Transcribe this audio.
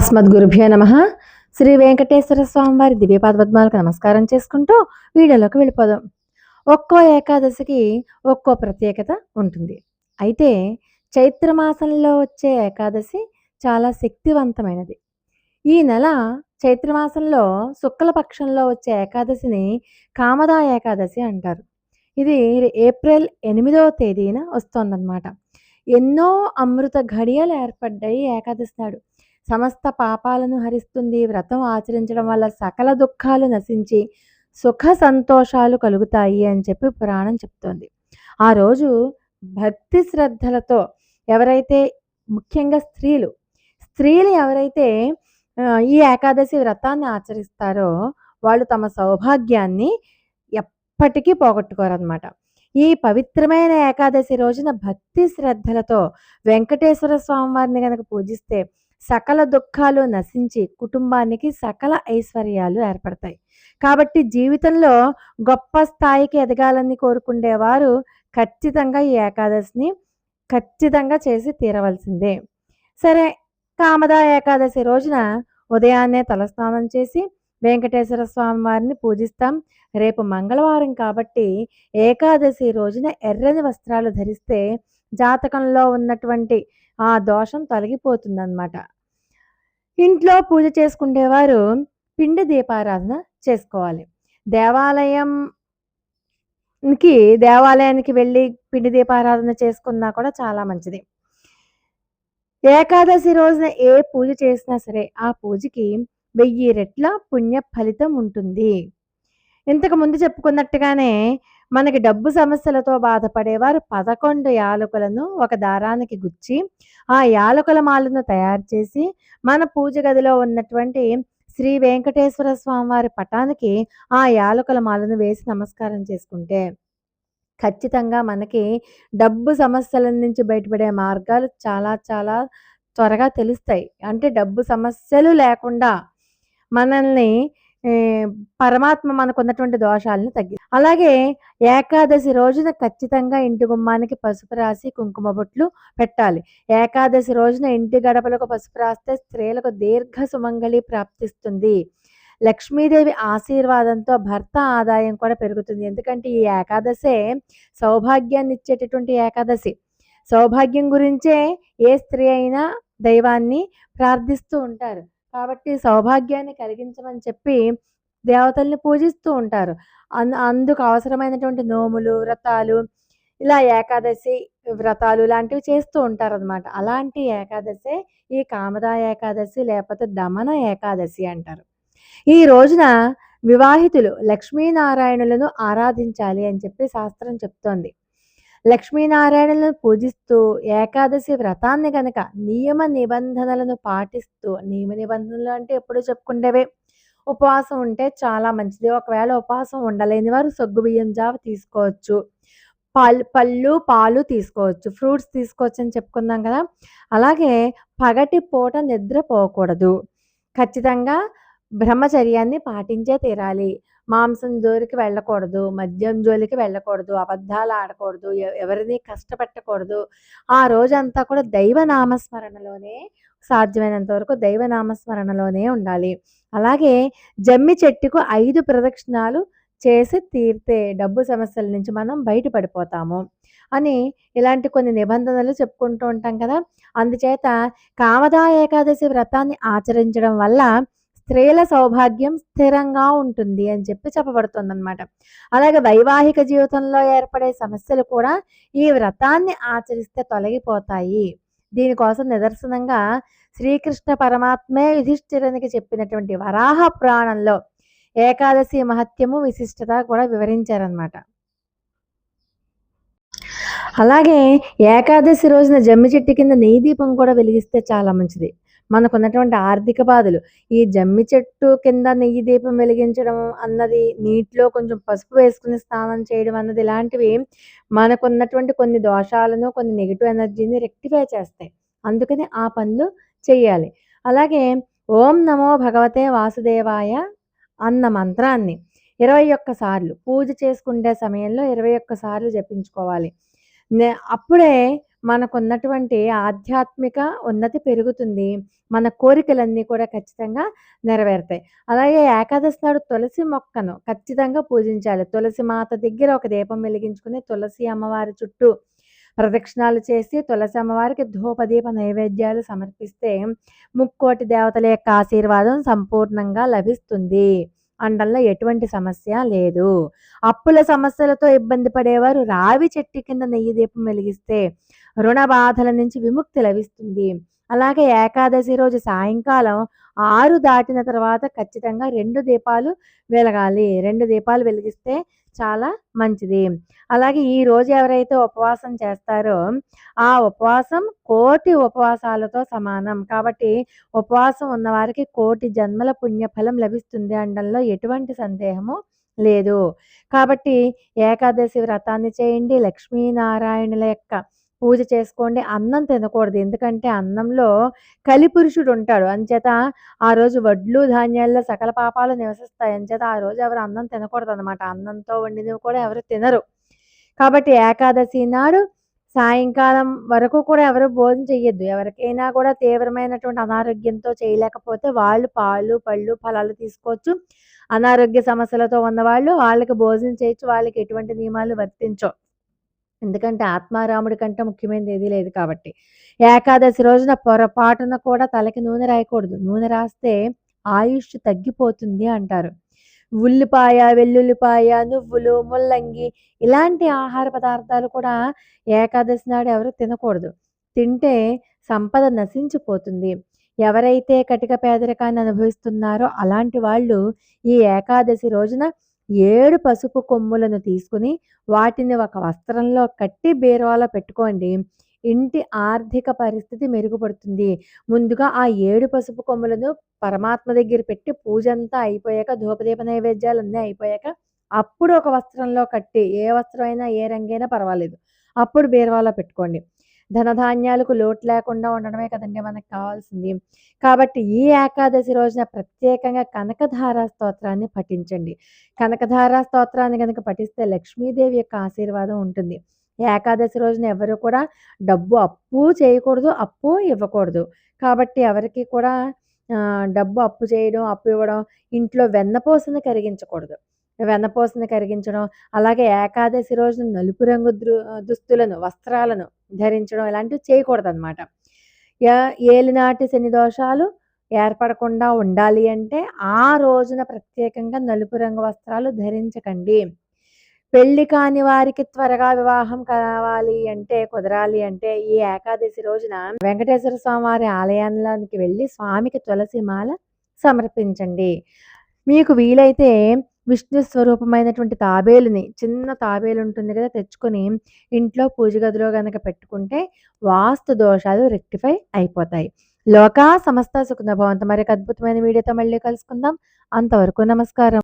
అస్మద్గురుభ్యో నమ. శ్రీ వెంకటేశ్వర స్వామి వారి నమస్కారం చేసుకుంటూ వీడియోలోకి వెళ్ళిపోదాం. ఒక్కో ఏకాదశికి ఒక్కో ప్రత్యేకత ఉంటుంది. అయితే చైత్రమాసంలో వచ్చే ఏకాదశి చాలా శక్తివంతమైనది. ఈ నెల చైత్రమాసంలో శుక్లపక్షంలో వచ్చే ఏకాదశిని కామదా ఏకాదశి అంటారు. ఇది ఏప్రిల్ ఎనిమిదవ తేదీన వస్తోందన్నమాట. ఎన్నో అమృత ఘడియలు ఏర్పడ్డాయి ఏకాదశి నాడు. సమస్త పాపాలను హరిస్తుంది. వ్రతం ఆచరించడం వల్ల సకల దుఃఖాలు నశించి సుఖ సంతోషాలు కలుగుతాయి అని చెప్పి పురాణం చెప్తోంది. ఆ రోజు భక్తి శ్రద్ధలతో ఎవరైతే ముఖ్యంగా స్త్రీలు స్త్రీలు ఎవరైతే ఈ ఏకాదశి వ్రతాన్ని ఆచరిస్తారో వాళ్ళు తమ సౌభాగ్యాన్ని ఎప్పటికీ పోగొట్టుకోరన్నమాట. ఈ పవిత్రమైన ఏకాదశి రోజున భక్తి శ్రద్ధలతో వెంకటేశ్వర స్వామి వారిని పూజిస్తే సకల దుఃఖాలు నశించి కుటుంబానికి సకల ఐశ్వర్యాలు ఏర్పడతాయి. కాబట్టి జీవితంలో గొప్ప స్థాయికి ఎదగాలని కోరుకుండేవారు ఖచ్చితంగా ఈ ఏకాదశిని ఖచ్చితంగా చేసి తీరవలసిందే. సరే కామదా ఏకాదశి రోజున ఉదయాన్నే తలస్నానం చేసి వెంకటేశ్వర స్వామి వారిని పూజిస్తాం. రేపు మంగళవారం కాబట్టి ఏకాదశి రోజున ఎర్రని వస్త్రాలు ధరిస్తే జాతకంలో ఉన్నటువంటి ఆ దోషం తొలగిపోతుందన్నమాట. ఇంట్లో పూజ చేసుకునేవారు పిండి దీపారాధన చేసుకోవాలి. దేవాలయం కి దేవాలయానికి వెళ్ళి పిండి దీపారాధన చేసుకున్నా కూడా చాలా మంచిది. ఏకాదశి రోజున ఏ పూజ చేసినా సరే ఆ పూజకి వెయ్యి రెట్ల పుణ్య ఫలితం ఉంటుంది. ఇంతకు ముందు చెప్పుకున్నట్టుగానే మనకి డబ్బు సమస్యలతో బాధపడేవారు పదకొండు యాలకులను ఒక దారానికి గుచ్చి ఆ యాలకుల మాలను తయారు చేసి మన పూజ గదిలో ఉన్నటువంటి శ్రీ వెంకటేశ్వర స్వామి వారి పటానికి ఆ యాలకుల మాలను వేసి నమస్కారం చేసుకుంటే ఖచ్చితంగా మనకి డబ్బు సమస్యల నుంచి బయటపడే మార్గాలు చాలా చాలా త్వరగా తెలుస్తాయి. అంటే డబ్బు సమస్యలు లేకుండా మనల్ని పరమాత్మ మనకు ఉన్నటువంటి దోషాలను తగ్గి అలాగే ఏకాదశి రోజున ఖచ్చితంగా ఇంటి గుమ్మానికి పసుపు రాసి కుంకుమ బొట్లు పెట్టాలి. ఏకాదశి రోజున ఇంటి గడపలకు పసుపు రాస్తే స్త్రీలకు దీర్ఘ సుమంగళి ప్రాప్తిస్తుంది. లక్ష్మీదేవి ఆశీర్వాదంతో భర్త ఆదాయం కూడా పెరుగుతుంది. ఎందుకంటే ఈ ఏకాదశే సౌభాగ్యాన్ని ఇచ్చేటటువంటి ఏకాదశి. సౌభాగ్యం గురించే ఏ స్త్రీ అయినా దైవాన్ని ప్రార్థిస్తూ ఉంటారు. కాబట్టి సౌభాగ్యాన్ని కలిగించమని చెప్పి దేవతల్ని పూజిస్తూ ఉంటారు. అన్ అందుకు అవసరమైనటువంటి నోములు వ్రతాలు ఇలా ఏకాదశి వ్రతాలు లాంటివి చేస్తూ ఉంటారు అనమాట అలాంటి ఏకాదశే ఈ కామదా ఏకాదశి లేకపోతే దమన ఏకాదశి అంటారు. ఈ రోజున వివాహితులు లక్ష్మీనారాయణులను ఆరాధించాలి అని చెప్పి శాస్త్రం చెప్తోంది. లక్ష్మీనారాయణలను పూజిస్తూ ఏకాదశి వ్రతాన్ని గనక నియమ నిబంధనలను పాటిస్తూ నియమ నిబంధనలు అంటే ఎప్పుడు చెప్పుకుంటేవే ఉపవాసం ఉంటే చాలా మంచిది. ఒకవేళ ఉపవాసం ఉండలేని వారు సగ్గు బియ్యం జావ తీసుకోవచ్చు. పాలు పళ్ళు పాలు తీసుకోవచ్చు. ఫ్రూట్స్ తీసుకోవచ్చు అని చెప్పుకున్నాం కదా. అలాగే పగటి పూట నిద్రపోకూడదు ఖచ్చితంగా బ్రహ్మచర్యాన్ని పాటించే తీరాలి. మాంసం జోలికి వెళ్ళకూడదు మద్యం జోలికి వెళ్ళకూడదు అబద్ధాలు ఆడకూడదు ఎవరిని కష్టపెట్టకూడదు. ఆ రోజంతా కూడా దైవ నామస్మరణలోనే సాధ్యమైనంత వరకు దైవ నామస్మరణలోనే ఉండాలి. అలాగే జమ్మి చెట్టుకు ఐదు ప్రదక్షిణాలు చేసి తీరితే డబ్బు సమస్యల నుంచి మనం బయటపడిపోతాము అని ఇలాంటి కొన్ని నిబంధనలు చెప్పుకుంటూ ఉంటాం కదా. అందుచేత కామదా ఏకాదశి వ్రతాన్ని ఆచరించడం వల్ల స్త్రీల సౌభాగ్యం స్థిరంగా ఉంటుంది అని చెప్పి చెప్పబడుతుంది అనమాట అలాగే వైవాహిక జీవితంలో ఏర్పడే సమస్యలు కూడా ఈ వ్రతాన్ని ఆచరిస్తే తొలగిపోతాయి. దీనికోసం నిదర్శనంగా శ్రీకృష్ణ పరమాత్మే యుధిష్ఠిరునికి చెప్పినటువంటి వరాహ పురాణంలో ఏకాదశి మహత్యము విశిష్టత కూడా వివరించారనమాట అలాగే ఏకాదశి రోజున జమ్మి చెట్టు కింద నెయ్యి దీపం కూడా వెలిగిస్తే చాలా మంచిది. మనకున్నటువంటి ఆర్థిక బాధలు. ఈ జమ్మి చెట్టు కింద నెయ్యి దీపం వెలిగించడం అన్నది నీటిలో కొంచెం పసుపు వేసుకుని స్నానం చేయడం అన్నది ఇలాంటివి మనకున్నటువంటి కొన్ని దోషాలను కొన్ని నెగిటివ్ ఎనర్జీని రెక్టిఫై చేస్తాయి. అందుకని ఆ పనులు చేయాలి అలాగే ఓం నమో భగవతే వాసుదేవాయ అన్న మంత్రాన్ని ఇరవై ఒక్క సార్లు పూజ చేసుకునే సమయంలో ఇరవై ఒక్క సార్లు జపించుకోవాలి. నే- అప్పుడే మనకున్నటువంటి ఆధ్యాత్మిక ఉన్నతి పెరుగుతుంది. మన కోరికలన్నీ కూడా ఖచ్చితంగా నెరవేరుతాయి. అలాగే ఏకాదశి నాడు తులసి మొక్కను ఖచ్చితంగా పూజించాలి. తులసి మాత దగ్గర ఒక దీపం వెలిగించుకుని తులసి అమ్మవారి చుట్టూ ప్రదక్షిణాలు చేసి తులసి అమ్మవారికి ధూపదీప నైవేద్యాలు సమర్పిస్తే ముక్కోటి దేవతల యొక్క ఆశీర్వాదం సంపూర్ణంగా లభిస్తుంది. అండంలో ఎటువంటి సమస్య లేదు. అప్పుల సమస్యలతో ఇబ్బంది పడేవారు రావి చెట్టు కింద నెయ్యి దీపం వెలిగిస్తే రుణ బాధల నుంచి విముక్తి లభిస్తుంది. అలాగే ఏకాదశి రోజు సాయంకాలం ఆరు దాటిన తర్వాత ఖచ్చితంగా రెండు దీపాలు వెలగాలి. రెండు దీపాలు వెలిగిస్తే చాలా మంచిది. అలాగే ఈ రోజు ఎవరైతే ఉపవాసం చేస్తారో ఆ ఉపవాసం కోటి ఉపవాసాలతో సమానం. కాబట్టి ఉపవాసం ఉన్నవారికి కోటి జన్మల పుణ్యఫలం లభిస్తుంది అనడంలో ఎటువంటి సందేహము లేదు. కాబట్టి ఏకాదశి వ్రతాన్ని చేయండి. లక్ష్మీనారాయణుల యొక్క పూజ చేసుకోండి. అన్నం తినకూడదు. ఎందుకంటే అన్నంలో కలిపురుషుడు ఉంటాడు. అంచేత ఆ రోజు వడ్లు, ధాన్యాల్లో సకల పాపాలు నివసిస్తాయి. అంచేత ఆ రోజు ఎవరు అన్నం తినకూడదు అనమాట అన్నంతో వండినవి కూడా ఎవరు తినరు. కాబట్టి ఏకాదశి నాడు సాయంకాలం వరకు కూడా ఎవరు భోజనం చెయ్యొద్దు. ఎవరికైనా కూడా తీవ్రమైనటువంటి అనారోగ్యంతో చేయలేకపోతే వాళ్ళు పాలు, పళ్ళు, ఫలాలు తీసుకోవచ్చు. అనారోగ్య సమస్యలతో ఉన్నవాళ్ళు వాళ్ళకి భోజనం చేయొచ్చు. వాళ్ళకి ఎటువంటి నియమాలు వర్తించవు. ఎందుకంటే ఆత్మారాముడి కంటే ముఖ్యమైనది ఏదీ లేదు కాబట్టి. ఏకాదశి రోజున పొరపాటున కూడా తలకి నూనె రాయకూడదు. నూనె రాస్తే ఆయుష్ తగ్గిపోతుంది అంటారు. ఉల్లిపాయ, వెల్లుల్లిపాయ, నువ్వులు, ముల్లంగి ఇలాంటి ఆహార పదార్థాలు కూడా ఏకాదశి నాడు ఎవరు తినకూడదు. తింటే సంపద నశించిపోతుంది. ఎవరైతే కటిక పేదరికాన్ని అనుభవిస్తున్నారో అలాంటి వాళ్ళు ఈ ఏకాదశి రోజున ఏడు పసుపు కొమ్ములను తీసుకొని వాటిని ఒక వస్త్రంలో కట్టి బీరువాలో పెట్టుకోండి. ఇంటి ఆర్థిక పరిస్థితి మెరుగుపడుతుంది. ముందుగా ఆ ఏడు పసుపు కొమ్ములను పరమాత్మ దగ్గర పెట్టి పూజ అంతా అయిపోయాక ధూపదీప నైవేద్యాలు అన్నీ అయిపోయాక అప్పుడు ఒక వస్త్రంలో కట్టి ఏ వస్త్రం అయినా ఏ రంగైనా పర్వాలేదు. అప్పుడు బీరువాలో పెట్టుకోండి. ధనధాన్యాలకు లోటు లేకుండా ఉండడమే కదండి మనకు కావాల్సింది. కాబట్టి ఈ ఏకాదశి రోజున ప్రత్యేకంగా కనకధారా స్తోత్రాన్ని పఠించండి. కనకధారా స్తోత్రాన్ని కనుక పఠిస్తే లక్ష్మీదేవి యొక్క ఆశీర్వాదం ఉంటుంది. ఏకాదశి రోజున ఎవరు కూడా డబ్బు అప్పు చేయకూడదు. అప్పు ఇవ్వకూడదు. కాబట్టి ఎవరికి కూడా డబ్బు అప్పు చేయడం, అప్పు ఇవ్వడం, ఇంట్లో వెన్నపోసను కరిగించకూడదు. వెన్నపోసను కరిగించడం, అలాగే ఏకాదశి రోజున నలుపు రంగు దుస్తులను, వస్త్రాలను ధరించడం ఇలాంటివి చేయకూడదన్నమాట ఏలినాటి శని దోషాలు ఏర్పడకుండా ఉండాలి అంటే ఆ రోజున ప్రత్యేకంగా నలుపు రంగు వస్త్రాలు ధరించకండి. పెళ్ళి కాని వారికి త్వరగా వివాహం కావాలి అంటే, కుదరాలి అంటే ఈ ఏకాదశి రోజున వెంకటేశ్వర స్వామి వారి ఆలయంలోనికి వెళ్ళి స్వామికి తులసి మాల సమర్పించండి. మీకు వీలైతే విష్ణు స్వరూపమైనటువంటి తాబేలుని చిన్న తాబేలు ఉంటుంది కదా! తెచ్చుకొని ఇంట్లో పూజ గదిలో గనక పెట్టుకుంటే వాస్తు దోషాలు రెక్టిఫై అయిపోతాయి. లోకా సమస్త సుఖినో భవంతు. మరి అద్భుతమైన వీడియోతో మళ్ళీ కలుసుకుందాం. అంతవరకు నమస్కారం.